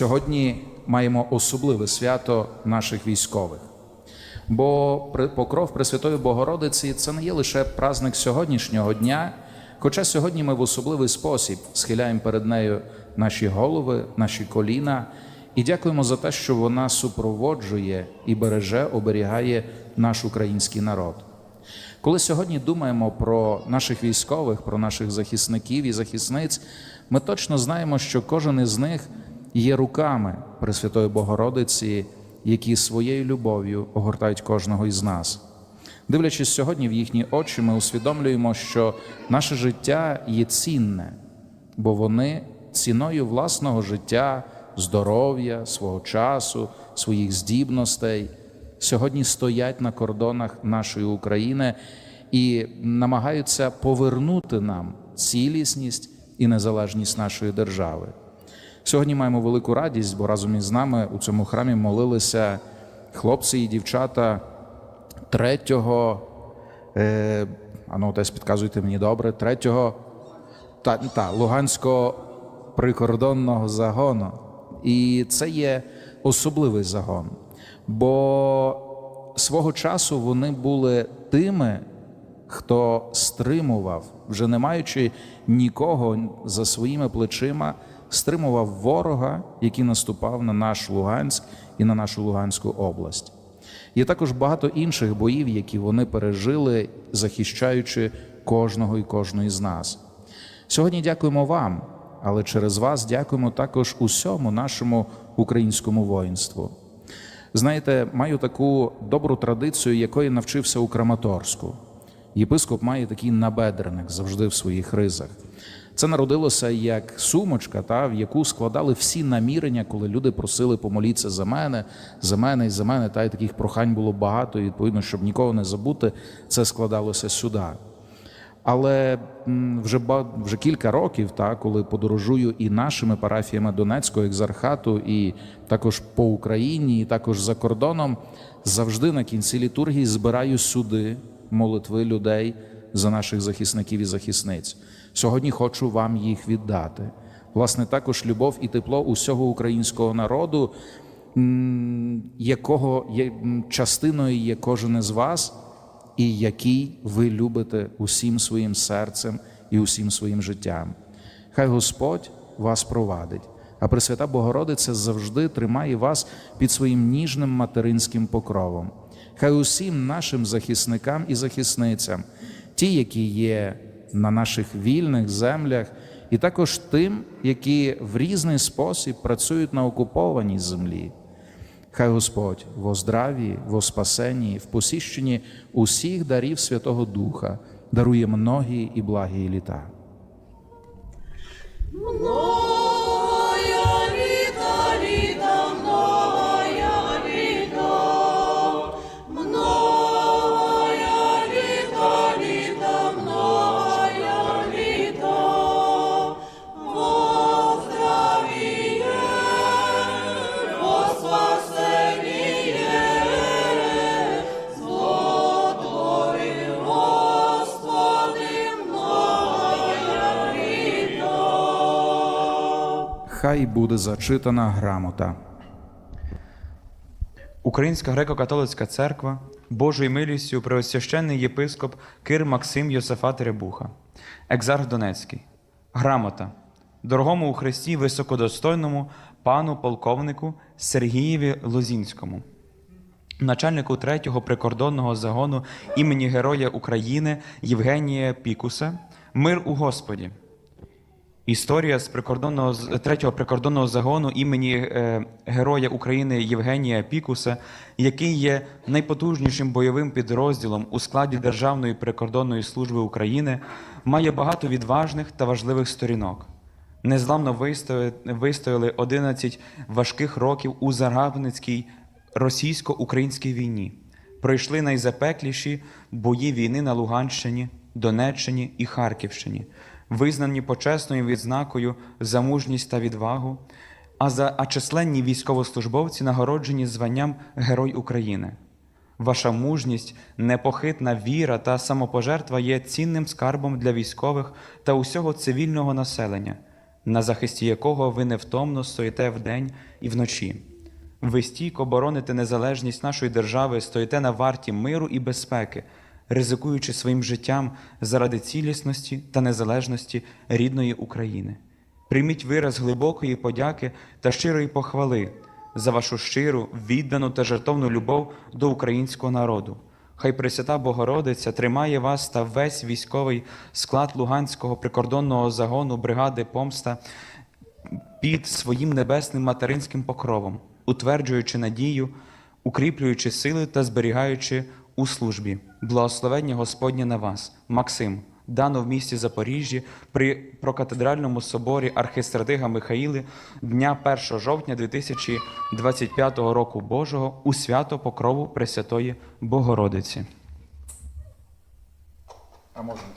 Сьогодні маємо особливе свято наших військових. Бо покров Пресвятої Богородиці це не є лише праздник сьогоднішнього дня, хоча сьогодні ми в особливий спосіб схиляємо перед нею наші голови, наші коліна і дякуємо за те, що вона супроводжує і береже, оберігає наш український народ. Коли сьогодні думаємо про наших військових, про наших захисників і захисниць, ми точно знаємо, що кожен із них є руками Пресвятої Богородиці, які своєю любов'ю огортають кожного із нас. Дивлячись сьогодні в їхні очі, ми усвідомлюємо, що наше життя є цінне, бо вони ціною власного життя, здоров'я, свого часу, своїх здібностей сьогодні стоять на кордонах нашої України і намагаються повернути нам цілісність і незалежність нашої держави. Сьогодні маємо велику радість, бо разом із нами у цьому храмі молилися хлопці і дівчата третього. Е, а ну, десь підказуйте мені добре, третього та, та, Луганського прикордонного загону. І це є особливий загон. Бо свого часу вони були тими, хто стримував, вже не маючи нікого за своїми плечима, стримував ворога, який наступав на наш Луганськ і на нашу Луганську область. Є також багато інших боїв, які вони пережили, захищаючи кожного і кожної з нас. Сьогодні дякуємо вам, але через вас дякуємо також усьому нашому українському воїнству. Знаєте, маю таку добру традицію, якої навчився у Краматорську. Єпископ має такий набедреник завжди в своїх ризах. Це народилося як сумочка, та, в яку складали всі намірення, коли люди просили помоліться за мене, за мене і за мене. Та й таких прохань було багато, і відповідно, щоб нікого не забути, це складалося сюди. Але вже вже кілька років, та, коли подорожую і нашими парафіями Донецького екзархату, і також по Україні, і також за кордоном, завжди на кінці літургії збираю сюди молитви людей за наших захисників і захисниць. Сьогодні хочу вам їх віддати. Власне, також любов і тепло усього українського народу, якого є частиною є кожен із вас і який ви любите усім своїм серцем і усім своїм життям. Хай Господь вас провадить, а Пресвята Богородиця завжди тримає вас під своїм ніжним материнським покровом. Хай усім нашим захисникам і захисницям, ті, які є на наших вільних землях, і також тим, які в різний спосіб працюють на окупованій землі. Хай Господь во здраві, во спасенні, в посіщенні усіх дарів Святого Духа дарує многі і благі літа. Хай буде зачитана грамота. Українська греко-католицька церква Божою милістю преосвященний єпископ Кир Максим Йосифат Ребуха, екзарх Донецький. Грамота дорогому у Христі високодостойному пану полковнику Сергієві Лозінському, начальнику третього прикордонного загону імені Героя України Євгенія Пікуса, мир у Господі. Історія з прикордонного з третього прикордонного загону імені е, Героя України Євгенія Пікуса, який є найпотужнішим бойовим підрозділом у складі Державної прикордонної служби України, має багато відважних та важливих сторінок. Незламно вистояли, вистояли 11 важких років у загарбницькій російсько-українській війні. Пройшли найзапекліші бої війни на Луганщині, Донеччині і Харківщині, визнані почесною відзнакою за мужність та відвагу, а за а численні військовослужбовці нагороджені званням Герой України. Ваша мужність, непохитна віра та самопожертва є цінним скарбом для військових та усього цивільного населення. на захисті якого ви невтомно стоїте вдень і вночі. Ви стійко бороните незалежність нашої держави, стоїте на варті миру і безпеки, ризикуючи своїм життям заради цілісності та незалежності рідної України. Прийміть вираз глибокої подяки та щирої похвали за вашу щиру, віддану та жертовну любов до українського народу. Хай Пресвята Богородиця тримає вас та весь військовий склад Луганського прикордонного загону бригади Помста під своїм небесним материнським покровом, утверджуючи надію, укріплюючи сили та зберігаючи у службі. Благословення Господнє на вас, Максим, дано в місті Запоріжжі при прокатедральному соборі архистратига Михаїли дня 1 жовтня 2025 року Божого у свято Покрову Пресвятої Богородиці. А можемо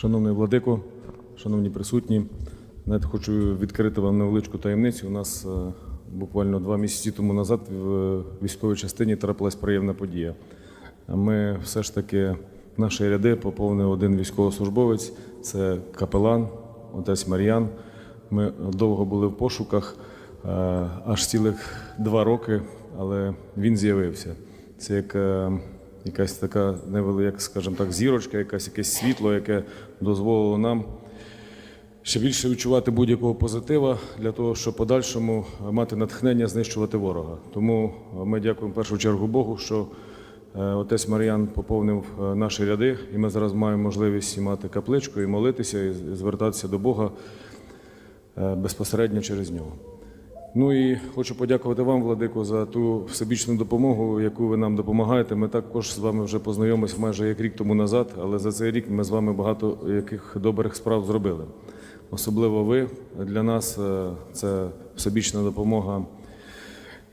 Шановний владико, шановні присутні, знаєте, хочу відкрити вам невеличку таємницю. У нас е, буквально два місяці тому назад в військовій частині трапилась приємна подія. Ми все ж таки в наші ряди поповнив один військовослужбовець, це капелан, отець Мар'ян. Ми довго були в пошуках, е, аж цілих два роки, але він з'явився. Це як е, якась така невелика, скажімо так, зірочка, якась якесь світло, яке дозволило нам ще більше відчувати будь-якого позитива для того, щоб подальшому мати натхнення знищувати ворога. Тому ми дякуємо в першу чергу Богу, що е, отець Мар'ян поповнив е, наші ряди, і ми зараз маємо можливість і мати капличку, і молитися, і звертатися до Бога е, безпосередньо через нього. Ну і хочу подякувати вам, Владико, за ту всебічну допомогу, яку ви нам допомагаєте. Ми також з вами вже познайомилися майже як рік тому назад, але за цей рік ми з вами багато яких добрих справ зробили. Особливо ви для нас е, це всебічна допомога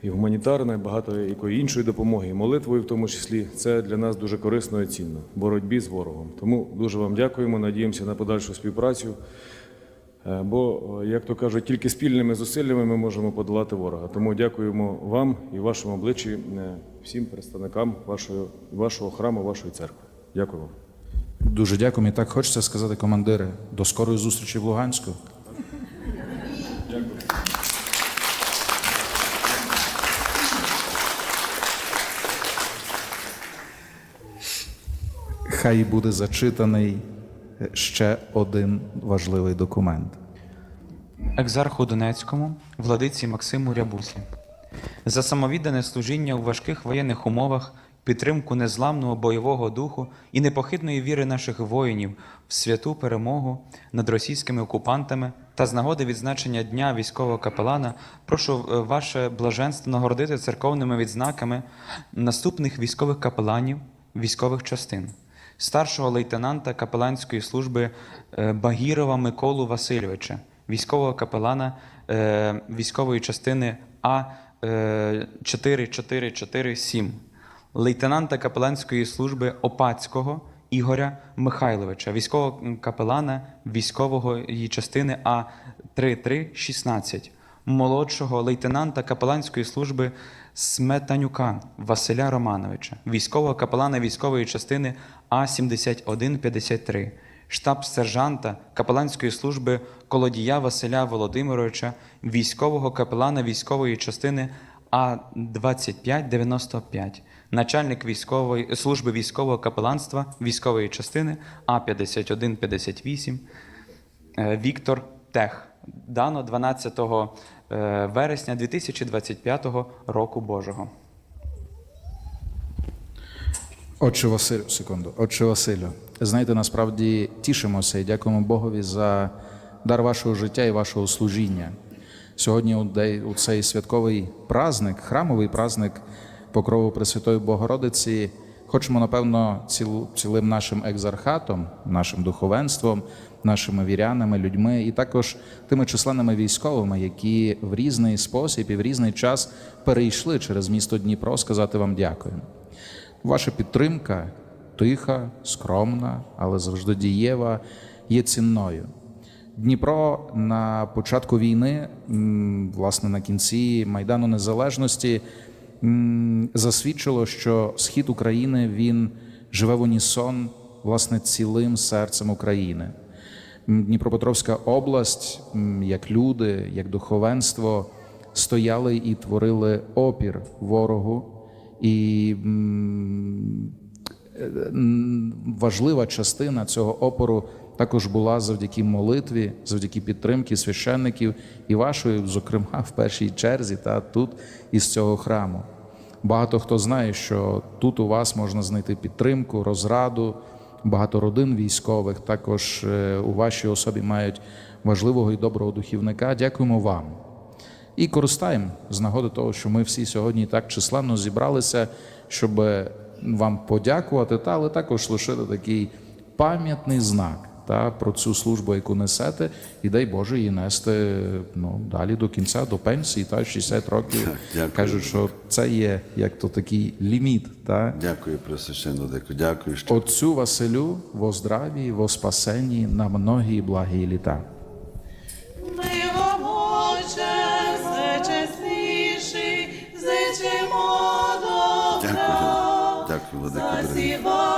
і гуманітарна, і багато якої іншої допомоги, і молитвою в тому числі. Це для нас дуже корисно і цінно в боротьбі з ворогом. Тому дуже вам дякуємо. Надіємося на подальшу співпрацю. Е, Бо, е, як то кажуть, тільки спільними зусиллями ми можемо подолати ворога. Тому дякуємо вам і вашому обличчі, е, всім представникам вашого, вашого храму, вашої церкви. Дякую вам. Дуже дякуємо. І так хочеться сказати, командири, до скорої зустрічі в Луганську. Хай буде зачитаний ще один важливий документ. Екзарху Донецькому, владиці Максиму Рябусі, за самовіддане служіння у важких воєнних умовах, підтримку незламного бойового духу і непохитної віри наших воїнів в святу перемогу над російськими окупантами та з нагоди відзначення Дня військового капелана, прошу е, ваше блаженство нагородити церковними відзнаками наступних військових капеланів військових частин старшого лейтенанта капеланської служби е, Багірова Миколу Васильовича, військового капелана е, військової частини А е, 4447, лейтенанта капеланської служби Опацького Ігоря Михайловича, військового капелана військової частини А 3316, молодшого лейтенанта капеланської служби Сметанюка Василя Романовича, військового капелана військової частини А7153, штаб-сержанта капеланської служби Колодія Василя Володимировича, військового капелана військової частини А2595, начальник військової служби військового капеланства військової частини А5158, Е, Віктор Тех. Дано 12 е, вересня 2025 року Божого. Отче Василю, секунду. Отче Василю, знаєте, насправді тішимося і дякуємо Богові за дар вашого життя і вашого служіння. Сьогодні у цей святковий праздник, храмовий праздник Покрову Пресвятої Богородиці, хочемо, напевно, ціл, цілим нашим екзархатом, нашим духовенством, нашими вірянами, людьми і також тими численними військовими, які в різний спосіб і в різний час перейшли через місто Дніпро, сказати вам дякую. Ваша підтримка тиха, скромна, але завжди дієва, є цінною. Дніпро на початку війни, власне, на кінці Майдану Незалежності, засвідчило, що схід України він живе в унісон власне цілим серцем України. Дніпропетровська область, як люди, як духовенство, стояли і творили опір ворогу. І м, важлива частина цього опору також була завдяки молитві, завдяки підтримки священників і вашої, зокрема, в першій черзі, та тут із цього храму. Багато хто знає, що тут у вас можна знайти підтримку, розраду. Багато родин військових також е, у вашій особі мають важливого і доброго духівника. Дякуємо вам. І користаємо з нагоди того, що ми всі сьогодні так численно зібралися, щоб вам подякувати, та але також лишити такий пам'ятний знак та про цю службу, яку несете, і дай Боже її нести ну далі до кінця, до пенсії, та 60 років. дякую. Кажуть, що це є як то такий ліміт. Та Дякую, Пресвященну Владико, дякую, що Отцю Василю во здраві, во спасенні на многі благі літа. Дякую, дякую, Владико. Засівай